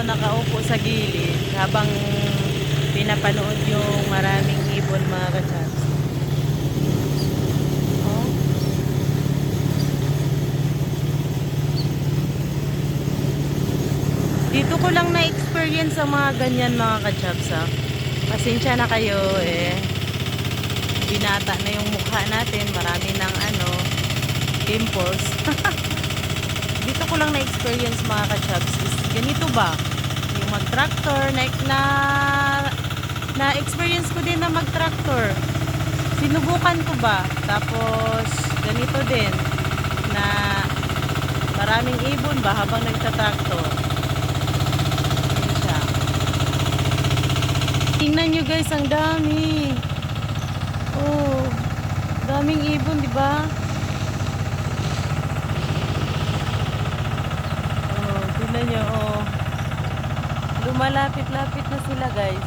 ako nakaupo sa gilid habang pinapanood yung maraming ibon mga kachats. Oh. Dito ko lang na-experience ang mga ganyan mga kachats ha. Pasensya na kayo eh. Binata na yung mukha natin. Marami ng ano, pimples. Dito ko lang na-experience mga kachats is ganito ba? Mag-tractor, na, na, na-experience ko din na mag-tractor. Sinubukan ko ba? Tapos, ganito din na maraming ibon ba habang nagtatractor. Siya. Tingnan nyo guys, ang dami. Oh, daming ibon, di ba? Oh, tingnan nyo, oh. Lumalapit-lapit na sila, guys.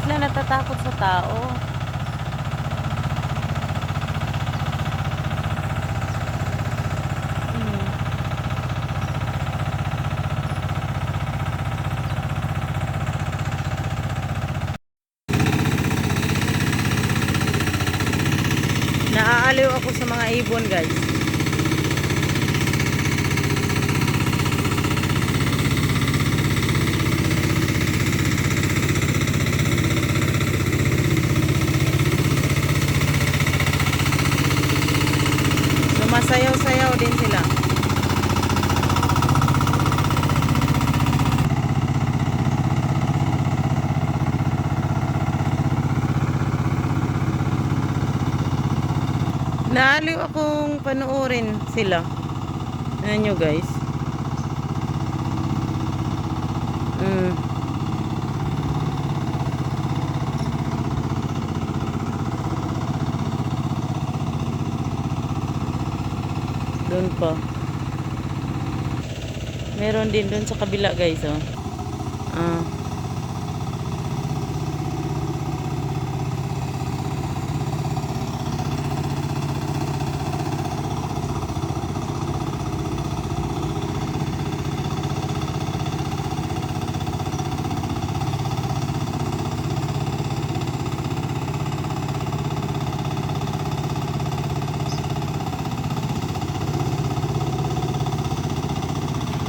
Sila natatakot sa tao. Hmm. Naaaliw ako sa mga ibon, guys. Sumasayaw-sayaw din sila. Naaliw akong panoorin sila. Ano nyo guys? Mm. Doon pa. Meron din doon sa kabila guys oh. Ah.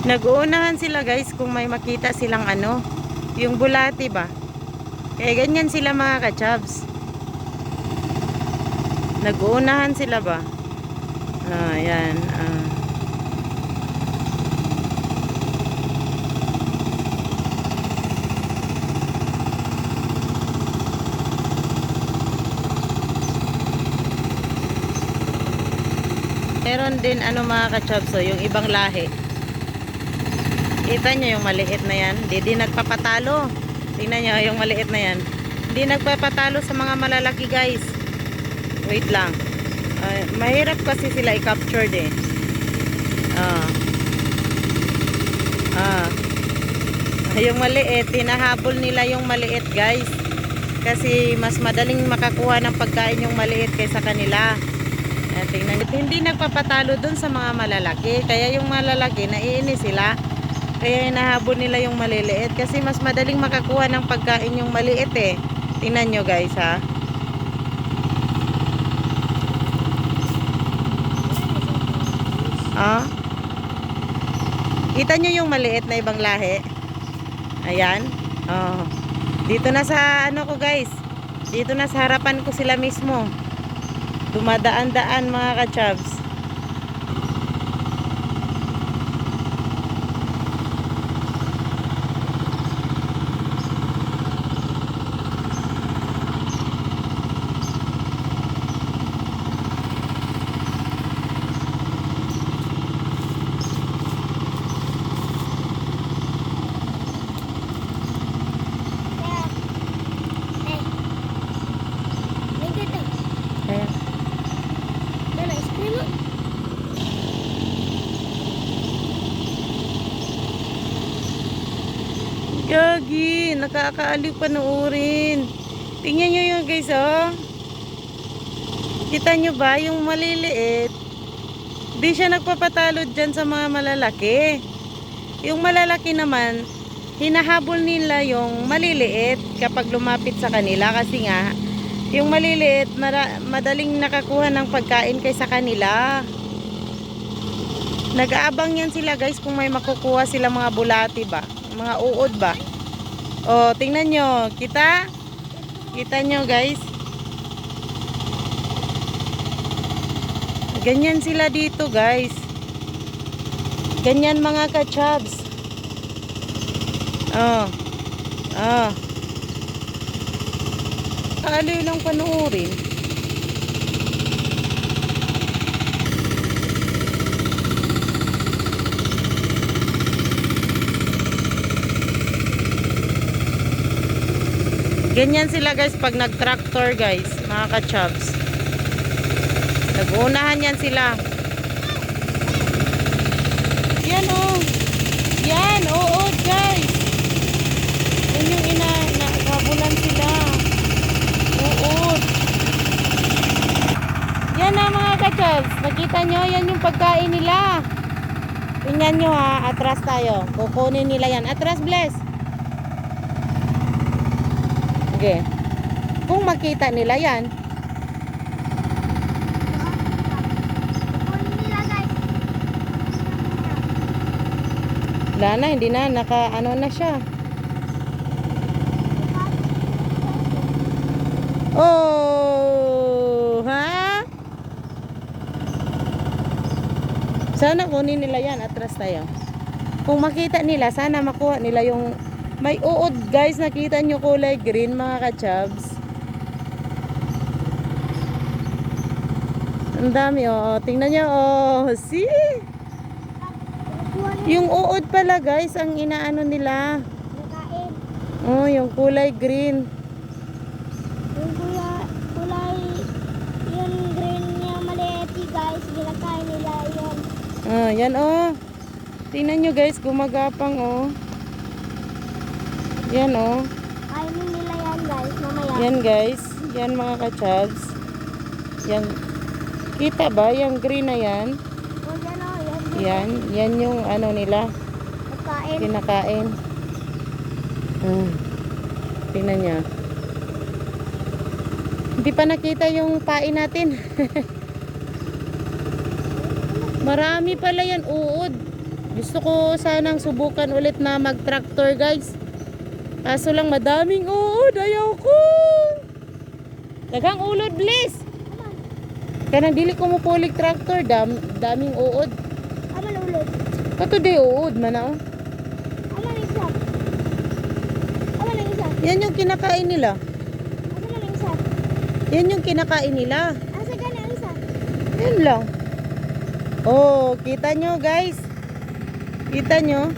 Nag-uunahan sila guys kung may makita silang ano, yung bulati ba. Kaya ganyan sila mga kachabs. Nag-uunahan sila ba? Ah, yan. Ah. Meron din ano mga kachabs, oh, yung ibang lahi. Kita nyo yung maliit na yan. Hindi nagpapatalo. Tingnan nyo yung maliit na yan. Hindi nagpapatalo sa mga malalaki guys. Wait lang. Ah, mahirap kasi sila i-capture din. Ah. Ah. Yung maliit, tinahabol nila yung maliit guys. Kasi mas madaling makakuha ng pagkain yung maliit kaysa kanila. Tingnan. Hindi nagpapatalo dun sa mga malalaki. Kaya yung malalaki, naiinis sila. Kaya hinahabol nila yung maliliit kasi mas madaling makakuha ng pagkain yung maliit eh. Tingnan nyo guys ha. Ah. Kita nyo yung maliit na ibang lahi? Ayan. Oh. Dito na sa ano ko guys. Dito na sa harapan ko sila mismo. Dumadaan-daan mga kachabs. Gagi, nakakaaliw panoorin. Tingnan nyo yun guys, oh. Kita nyo ba yung maliliit? Di siya nagpapatalo dyan sa mga malalaki. Yung malalaki naman, hinahabol nila yung maliliit kapag lumapit sa kanila kasi nga, yung maliliit, madaling nakakuha ng pagkain kaysa kanila. Nag-aabang yan sila guys kung may makukuha sila mga bulati ba, mga uod ba. O, tingnan nyo, kita? Kita nyo guys? Ganyan sila dito guys. Ganyan mga kachabs. Oh. Ah. Aliw lang panoorin. Ganyan sila guys pag nag-tractor guys, mga kachabs. Nag-uunahan yan sila. Yan oh. Yan, oo guys. Yan yung ina, nakabulan sila. Oo. Yan kachabs. Nakita nyo, yan yung pagkain nila. Tingnan nyo ha, atras tayo. Kukunin nila yan. Atras, bless. Okay. Kung makita nila yan, Kukunin nila guys. wala na, hindi na, naka ano na siya. Oh, ha? Sana kunin nila yan, atras tayo. Kung makita nila, sana makuha nila yung may uod guys, nakita nyo kulay green mga kachabs. Ang dami oh, tingnan nyo oh, see? Yung uod pala guys, ang inaano nila. Oh, yung kulay green. Yung kuya, kulay, yung green niya maliit eh, guys. Ginakain nila yun. Ah, yan oh. Tingnan nyo guys, gumagapang oh. Yan oh. Kainin nila yan guys, mamaya. Yan guys. Yan mga kachabs. Yan. Kita ba? Yung green na yan. O yan o, yan. Yan. Yan yung ano nila. Pagkain. Kinakain. Hmm. Tingnan niya. Hindi pa nakita yung pain natin. Marami pala yan uod. Gusto ko sanang subukan ulit na mag-tractor guys. Kaso lang madaming uod. Ayaw ko. Daghang ulod bless. Kanang dili ko mo pulig tractor. Dam, daming uod. Ama ulod. Kato di uod man oh. Ama na isa. Ama na isa. Yan yung kinakain nila. Asa na isa. Yan yung kinakain nila. Asa ka na isa. Yan lang. Oh, kita nyo guys. Kita nyo?